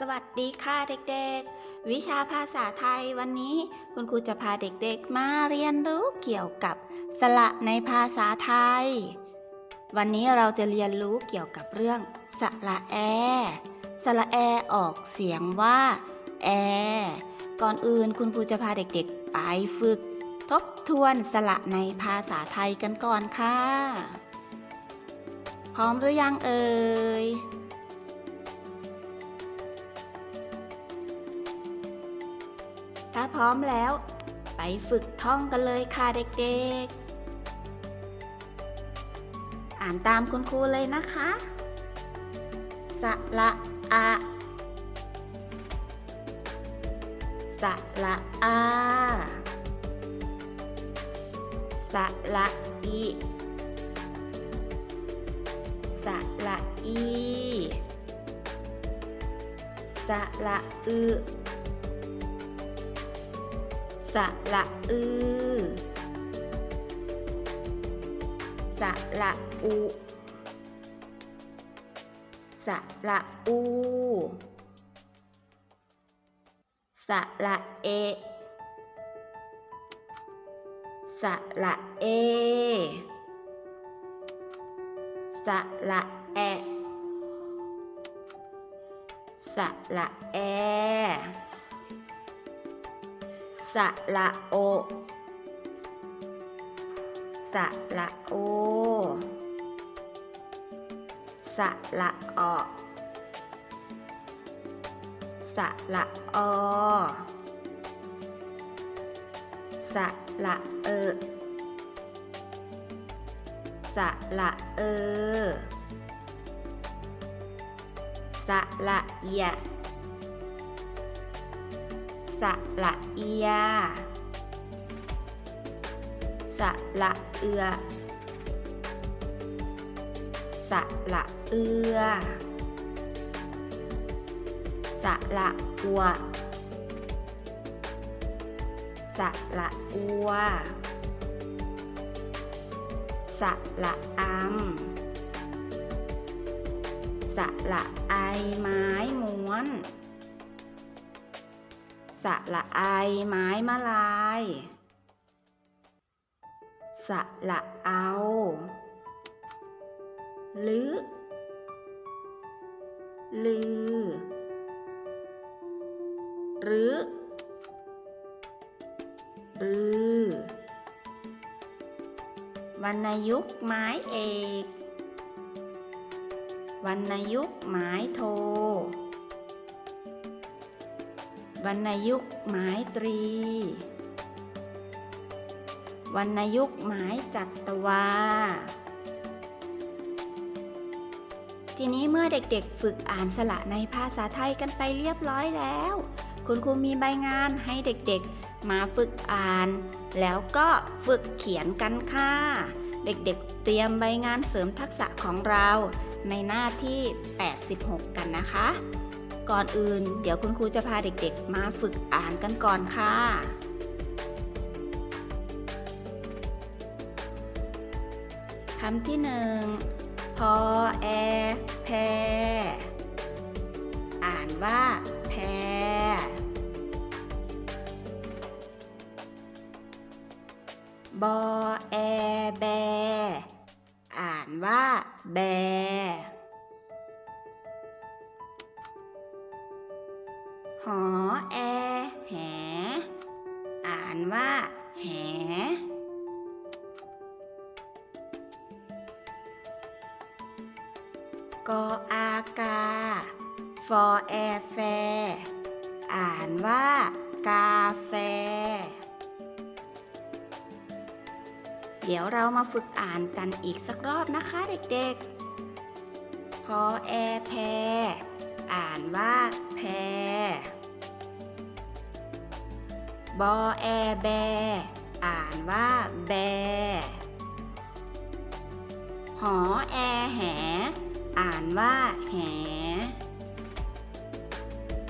สวัสดีค่ะเด็กๆ วิชาภาษาไทยวันนี้คุณครูจะพาเด็กๆมาเรียนรู้เกี่ยวกับสระในภาษาไทย วันนี้เราจะเรียนรู้เกี่ยวกับเรื่องสระแอ สระแอออกเสียงว่าแอ ก่อนอื่นคุณครูจะพาเด็กๆ ไปฝึก ทบทวนสระในภาษาไทยกันก่อนค่ะ พร้อมหรือยังเอ่ย ถ้าพร้อมแล้ว ไปฝึกท่องกันเลยค่ะเด็กๆ อ่านตามคุณครูเลยนะคะสระอะสระอาสระอีสระอีสระอึ สระอือสระอุสระอูสระเอสระเอสระแอสระแอ สระโอสระโอสระออสระออสระเออสระเออสระเอีย สระเอียสระเอือสระเอือสระอัวสระอัวสระอัมสระไอไม้ม้วน สระไอไม้มะลายสระเอาลือลือ หรือ รือ วรรณยุกต์ไม้เอก วรรณยุกต์ไม้โท วรรณยุกต์ไม้ตรี วรรณยุกต์ไม้จัตวา ทีนี้เมื่อเด็กๆ ฝึกอ่านสระในภาษาไทยกันไปเรียบร้อยแล้ว คุณครูมีใบงานให้เด็กๆ มาฝึกอ่าน แล้วก็ฝึกเขียนกันค่ะ เด็กๆ เตรียมใบงานเสริมทักษะของเราในหน้าที่ 86 กันนะคะ ก่อนอื่น เดี๋ยวคุณครูจะพาเด็กๆ มาฝึกอ่านกันก่อนค่ะ คำที่หนึ่งพอแอแพอ่านว่าแพบอแอแบ อ่านว่าแบ หอแอ แห อ่านว่า แห กออากา ฟอแอแฟ อ่านว่า กาแฟ เดี๋ยวเรามาฝึกอ่านกันอีกสักรอบนะคะเด็กๆ พอแอแพ อ่านว่าแพบอแอแบ อ่านว่าแบ หอแอแห อ่านว่าแห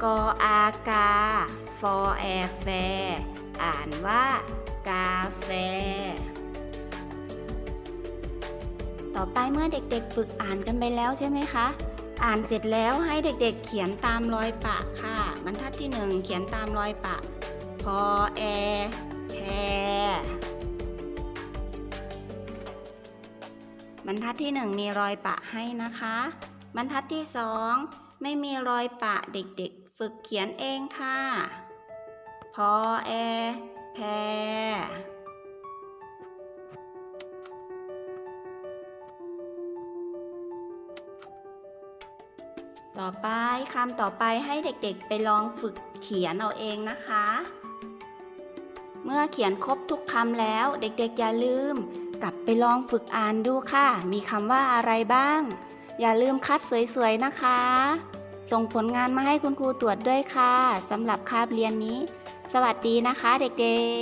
กออากา ฟอแอแฟ อ่านว่ากาแฟ ต่อไปเมื่อเด็กๆฝึกอ่านกันไปแล้วใช่ไหมคะ อ่านเสร็จแล้วให้เด็กๆเขียนตามรอยปะค่ะบรรทัดที่หนึ่งเขียนตามรอยปะพอแอแพบรรทัดที่หนึ่งมีรอยปะให้นะคะ บรรทัดที่สองไม่มีรอยปะเด็กๆ ฝึกเขียนเองค่ะ พอแอแพ ต่อไปคำต่อไปให้เด็กๆไปลองฝึกเขียนเอาเองนะคะ เมื่อเขียนครบทุกคำแล้วเด็กๆอย่าลืม กลับไปลองฝึกอ่านดูค่ะ มีคำว่าอะไรบ้าง อย่าลืมคัดสวยๆนะคะ ส่งผลงานมาให้คุณครูตรวจด้วยค่ะสำหรับคาบเรียนนี้ สวัสดีนะคะเด็กๆ